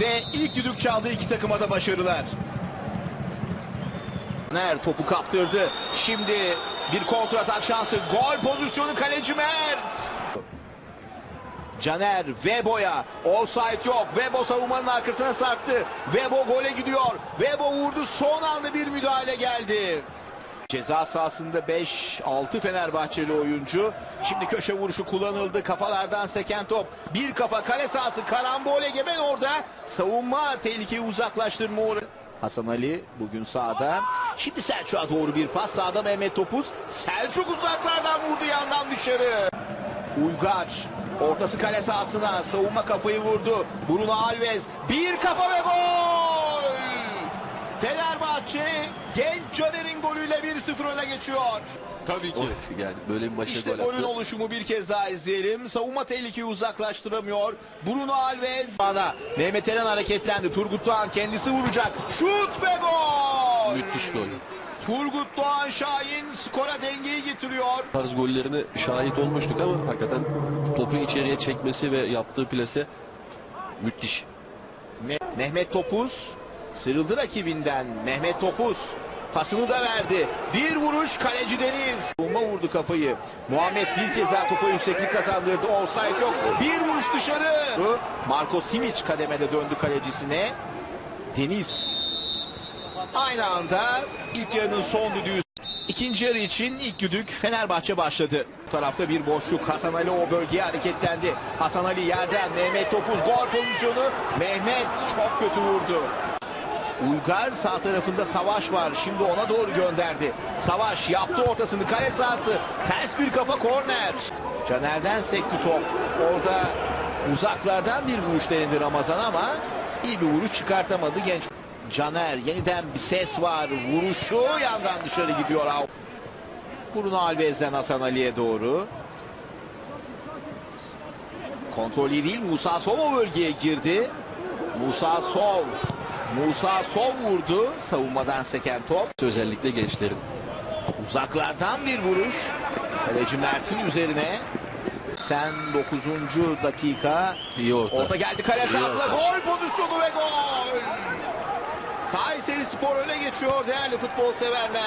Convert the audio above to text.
Ve ilk düdük çaldı iki takıma da başarılar. Ner topu kaptırdı. Şimdi bir kontratak şansı. Gol pozisyonu kaleci Mert. Caner Vebo'ya offside yok. Vebo savunmanın arkasına sarktı. Vebo gole gidiyor. Vebo vurdu. Son anda bir müdahale geldi. Ceza sahasında 5-6 Fenerbahçeli oyuncu. Şimdi köşe vuruşu kullanıldı. Kafalardan seken top. Bir kafa kale sahası. Karambol egemen orada. Savunma tehlikeyi uzaklaştırma uğra- Hasan Ali bugün sağda. Şimdi Selçuk'a doğru bir pas. Sağda Mehmet Topuz. Selçuk uzaklardan vurdu yandan dışarı. Uygar ortası kale sahasına savunma kafayı vurdu. Bruno Alves bir kafa ve gol! Fenerbahçe genç Caner'in golüyle 1-0 öne geçiyor. Tabii ki. Yani böyle bir maça İşte gol golün oluşumu bir kez daha izleyelim. Savunma tehlikeyi uzaklaştıramıyor. Bruno Alves bana. Mehmet Eren hareketlendi. Turgut Doğan kendisi vuracak. Şut ve gol! Müthiş gol. Turgut Doğan Şahin skora dengeyi getiriyor. Tarz gollerine şahit olmuştuk ama hakikaten topu içeriye çekmesi ve yaptığı plase müthiş. Me- Mehmet Topuz sıyrıldı rakibinden. Mehmet Topuz pasını da verdi. Bir vuruş kaleci Deniz. Bomba vurdu kafayı. Muhammed bir kez daha topa yükseklik kazandırdı. Offside yok. Bir vuruş dışarı. Marco Simic kademede döndü kalecisine. Deniz aynı anda ilk yarının son düdüğü İkinci yarı için ilk düdük Fenerbahçe başladı. Bu tarafta bir boşluk. Hasan Ali o bölgeye hareketlendi. Hasan Ali yerden Mehmet Topuz gol pozisyonu. Mehmet çok kötü vurdu. Uygar sağ tarafında Savaş var. Şimdi ona doğru gönderdi. Savaş yaptı ortasını kale sahası. Ters bir kafa korner. Caner'den sekti top. Orada uzaklardan bir vuruş denedi Ramazan ama iyi bir vuruş çıkartamadı genç. Caner yeniden bir ses var. Vuruşu yandan dışarı gidiyor. Bruno Alves'den Hasan Ali'ye doğru. Kontrol iyi değil. Musa Sov o bölgeye girdi. Musa Sov. Musa Sov vurdu. Savunmadan seken top. Özellikle gençlerin. Uzaklardan bir vuruş. Kaleci Mert'in üzerine. Sen 9. dakika. İyi orta. Orta geldi kale sahasına. Gol pozisyonu ve gol. Kayseri Spor öne geçiyor değerli futbol severler.